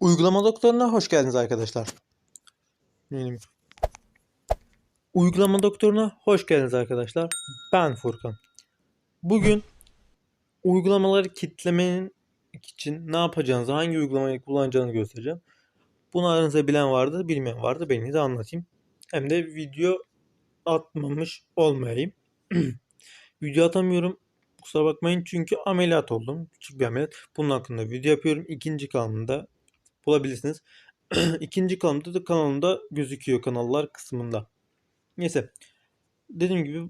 Uygulama doktoruna hoş geldiniz arkadaşlar. Benim. Uygulama doktoruna hoş geldiniz arkadaşlar. Ben Furkan. Bugün uygulamaları kitlemenin için ne yapacağınızı, hangi uygulamayı kullanacağınızı göstereceğim. Bunu aranızda bilen vardı, bilmeyen vardı. Ben de anlatayım. Hem de video atmamış olmayayım. video atamıyorum. Kusura bakmayın çünkü ameliyat oldum. Küçük bir ameliyat. Bunun hakkında video yapıyorum. İkinci kanalımda bulabilirsiniz. İkinci kanalımda da kanalımda gözüküyor kanallar kısmında. Neyse. Dediğim gibi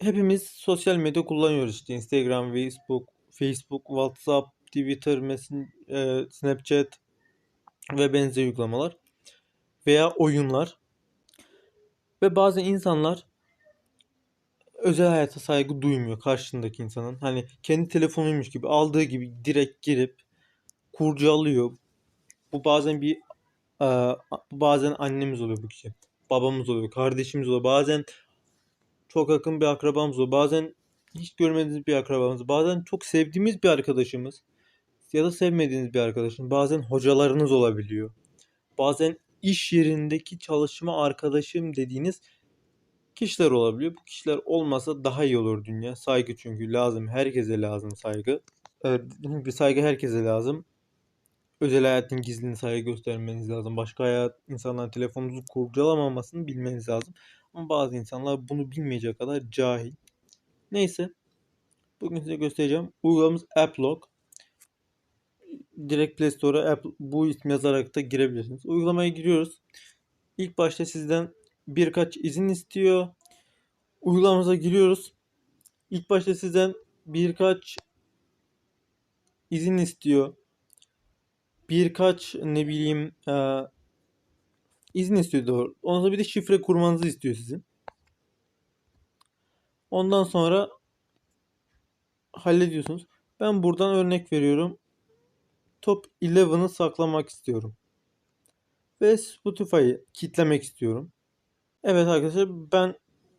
hepimiz sosyal medya kullanıyoruz işte Instagram, Facebook, Facebook, WhatsApp, Twitter, e, Snapchat ve benzeri uygulamalar veya oyunlar. Ve bazen insanlar özel hayata saygı duymuyor karşısındaki insanın. Hani kendi telefonuymuş gibi aldığı gibi direkt girip kurcalıyor. Bu bazen bir e, bazen annemiz oluyor bu kişi. Babamız oluyor, kardeşimiz oluyor. Bazen çok yakın bir akrabamız oluyor. Bazen hiç görmediğiniz bir akrabamız. Bazen çok sevdiğimiz bir arkadaşımız. Ya da sevmediğiniz bir arkadaşınız. Bazen hocalarınız olabiliyor. Bazen iş yerindeki çalışma arkadaşım dediğiniz kişiler olabiliyor. Bu kişiler olmasa daha iyi olur dünya. Saygı çünkü lazım. Herkese lazım saygı. Evet, saygı herkese lazım. Özel hayatın gizliliğine saygı göstermeniz lazım. Başka hayat insanların telefonunuzu kurcalamamasını bilmeniz lazım. Ama bazı insanlar bunu bilmeyecek kadar cahil. Neyse. Bugün size göstereceğim. Uygulamamız AppLog. Direkt Play Store'a App, bu ismi yazarak da girebilirsiniz. Uygulamaya giriyoruz. İlk başta sizden birkaç izin istiyor. Uygulamamıza giriyoruz. İlk başta sizden birkaç izin istiyor. Birkaç ne bileyim e, izin istiyor doğru. Ondan sonra bir de şifre kurmanızı istiyor sizin. Ondan sonra hallediyorsunuz. Ben buradan örnek veriyorum. Top 11'ı saklamak istiyorum. Ve Spotify'ı kitlemek istiyorum. Evet arkadaşlar ben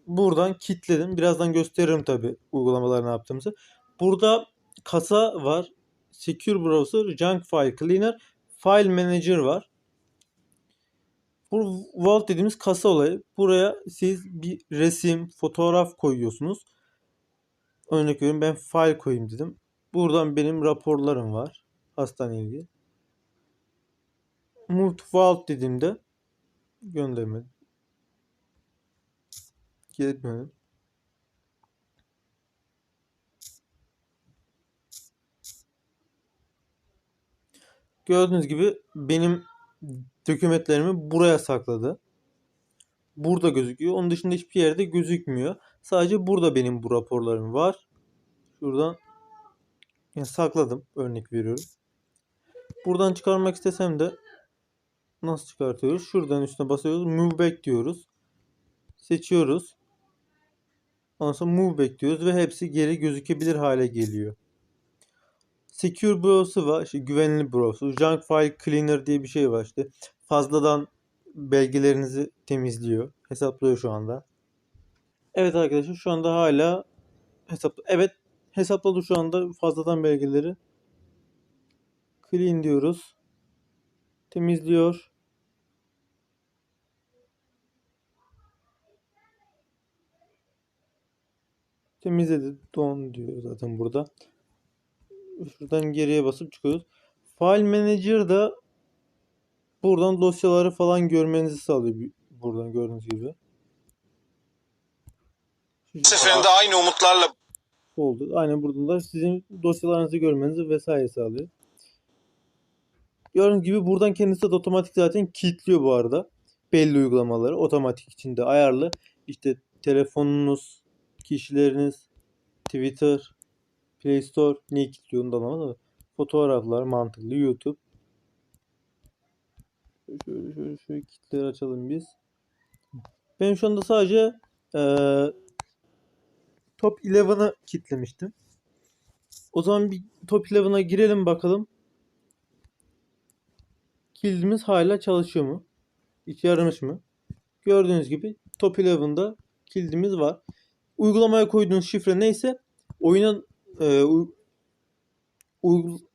buradan kitledim. Birazdan gösteririm tabi uygulamalar yaptığımızı. Burada kasa var. Secure Browser, Junk File Cleaner, File Manager var. Bu Vault dediğimiz kasa olayı. Buraya siz bir resim, fotoğraf koyuyorsunuz. Örnek veriyorum ben file koyayım dedim. Buradan benim raporlarım var. Hastane ilgili. Move to Vault dediğimde göndermedi. Gitmedi. Gördüğünüz gibi benim dokümentlerimi buraya sakladı. Burada gözüküyor. Onun dışında hiçbir yerde gözükmüyor. Sadece burada benim bu raporlarım var. Şuradan yani sakladım. Örnek veriyorum. Buradan çıkarmak istesem de nasıl çıkartıyoruz? Şuradan üstüne basıyoruz. Move back diyoruz. Seçiyoruz. Ondan sonra move back diyoruz ve hepsi geri gözükebilir hale geliyor. Secure Browser var. İşte güvenli browser. Junk File Cleaner diye bir şey var işte. Fazladan belgelerinizi temizliyor. Hesaplıyor şu anda. Evet arkadaşlar şu anda hala hesap evet hesapladı şu anda fazladan belgeleri. Clean diyoruz. Temizliyor. Temizledi. Don diyor zaten burada. Şuradan geriye basıp çıkıyoruz. File Manager'da buradan dosyaları falan görmenizi sağlıyor. Buradan gördüğünüz gibi. Bu seferinde aynı umutlarla oldu. Aynen buradan da sizin dosyalarınızı görmenizi vesaire sağlıyor. Gördüğünüz gibi buradan kendisi de otomatik zaten kilitliyor bu arada. Belli uygulamaları otomatik içinde ayarlı. İşte telefonunuz, kişileriniz, Twitter, Play Store neyi kilitliyor ondan ama fotoğraflar mantıklı YouTube. Şöyle şöyle şöyle kitleri açalım biz. Ben şu anda sadece eee Top 11'ı kitlemiştim. O zaman bir Top 11'a girelim bakalım. Kilidimiz hala çalışıyor mu? İşe yaramış mı? Gördüğünüz gibi Top 11'da kilidimiz var. Uygulamaya koyduğunuz şifre neyse oyuna e, uy, uygul-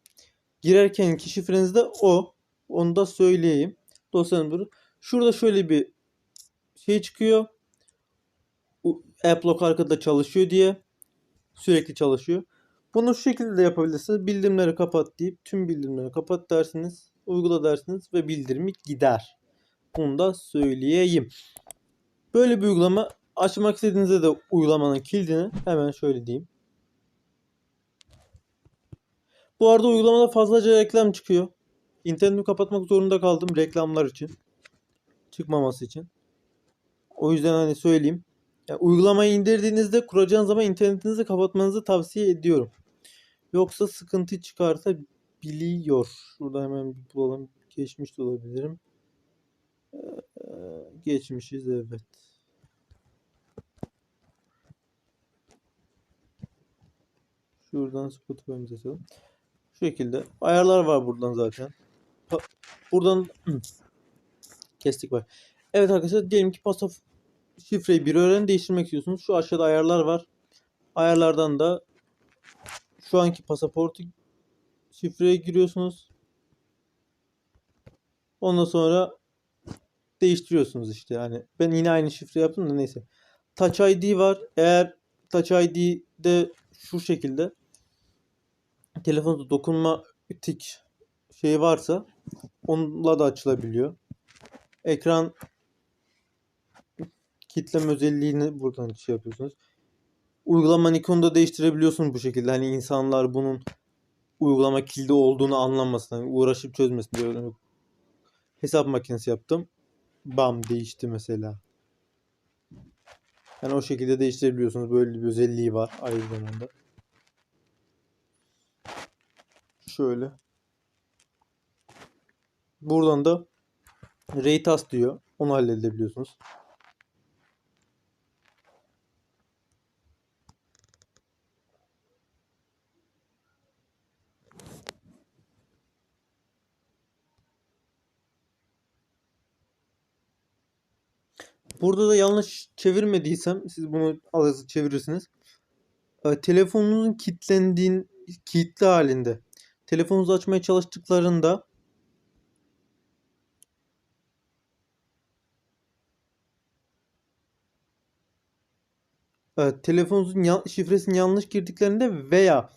girerkenki şifreniz de o. Onu da söyleyeyim. Dosyanın bunu. Şurada şöyle bir şey çıkıyor. AppLock arkada çalışıyor diye. Sürekli çalışıyor. Bunu şu şekilde de yapabilirsiniz. Bildirimleri kapat deyip tüm bildirimleri kapat dersiniz. Uygula dersiniz ve bildirimi gider. Bunu da söyleyeyim. Böyle bir uygulama açmak istediğinizde de uygulamanın kilidini hemen şöyle diyeyim. Bu arada uygulamada fazlaca reklam çıkıyor. İnternetimi kapatmak zorunda kaldım reklamlar için. Çıkmaması için. O yüzden hani söyleyeyim. Yani uygulamayı indirdiğinizde kuracağınız zaman internetinizi kapatmanızı tavsiye ediyorum. Yoksa sıkıntı çıkarsa biliyor. Şurada hemen bir bulalım. Geçmiş de olabilirim. Ee, geçmişiz evet. Şuradan Spotify'ımızı açalım. Şu şekilde. Ayarlar var buradan zaten. Pa- Buradan kestik var. Evet arkadaşlar diyelim ki pasof şifreyi bir öğren değiştirmek istiyorsunuz. Şu aşağıda ayarlar var. Ayarlardan da şu anki pasaportu şifreye giriyorsunuz. Ondan sonra değiştiriyorsunuz işte yani. Ben yine aynı şifre yaptım da neyse. Touch ID var. Eğer Touch ID'de şu şekilde telefonda dokunma tik şey varsa onunla da açılabiliyor. Ekran kitleme özelliğini buradan şey yapıyorsunuz. Uygulama ikonunu da değiştirebiliyorsunuz bu şekilde. Hani insanlar bunun uygulama kilidi olduğunu anlamasın. Hani uğraşıp çözmesin diye öyle hesap makinesi yaptım. Bam değişti mesela. Yani o şekilde değiştirebiliyorsunuz. Böyle bir özelliği var aynı zamanda. Şöyle. Buradan da Raytas diyor. Onu halledebiliyorsunuz. Burada da yanlış çevirmediysem siz bunu alırsa çevirirsiniz. E, telefonunuzun kilitlendiğin kilitli halinde telefonunuzu açmaya çalıştıklarında e, telefonunuzun ya- şifresini yanlış girdiklerinde veya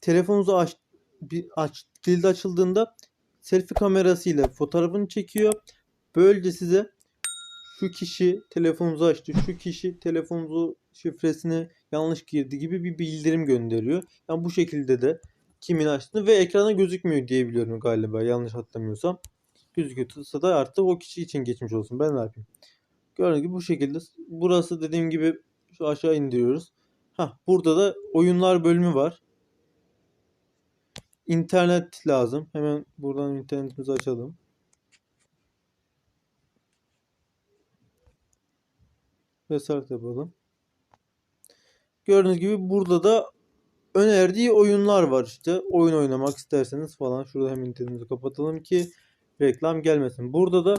telefonunuzu aç, bir aç kilidi açıldığında selfie kamerasıyla fotoğrafını çekiyor. Böylece size şu kişi telefonunuzu açtı, şu kişi telefonunuzu şifresini yanlış girdi gibi bir bildirim gönderiyor. Yani bu şekilde de kimin açtığını ve ekrana gözükmüyor diye biliyorum galiba yanlış hatırlamıyorsam. Gözüküyorsa da artık o kişi için geçmiş olsun. Ben ne yapayım? Gördüğünüz gibi bu şekilde. Burası dediğim gibi şu aşağı indiriyoruz. Hah burada da oyunlar bölümü var. İnternet lazım. Hemen buradan internetimizi açalım. Restart yapalım. Gördüğünüz gibi burada da önerdiği oyunlar var işte. Oyun oynamak isterseniz falan. Şurada hem internetimizi kapatalım ki reklam gelmesin. Burada da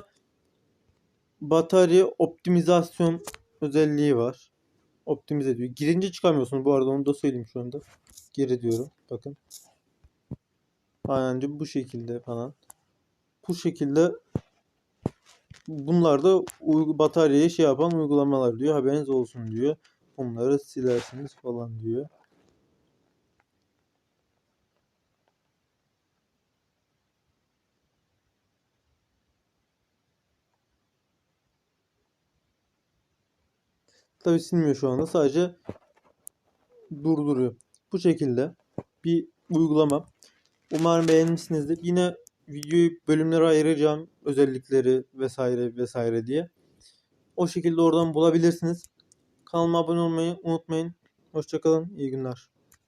batarya optimizasyon özelliği var. Optimize ediyor. Girince çıkamıyorsunuz bu arada onu da söyleyeyim şu anda. Geri diyorum. Bakın. Aynen bu şekilde falan. Bu şekilde bunlar da bataryayı şey yapan uygulamalar diyor. Haberiniz olsun diyor. Bunları silersiniz falan diyor. Tabi silmiyor şu anda. Sadece durduruyor. Bu şekilde bir uygulama. Umarım beğenmişsinizdir. Yine videoyu bölümlere ayıracağım. Özellikleri vesaire vesaire diye. O şekilde oradan bulabilirsiniz. Kanalıma abone olmayı unutmayın. Hoşçakalın. İyi günler.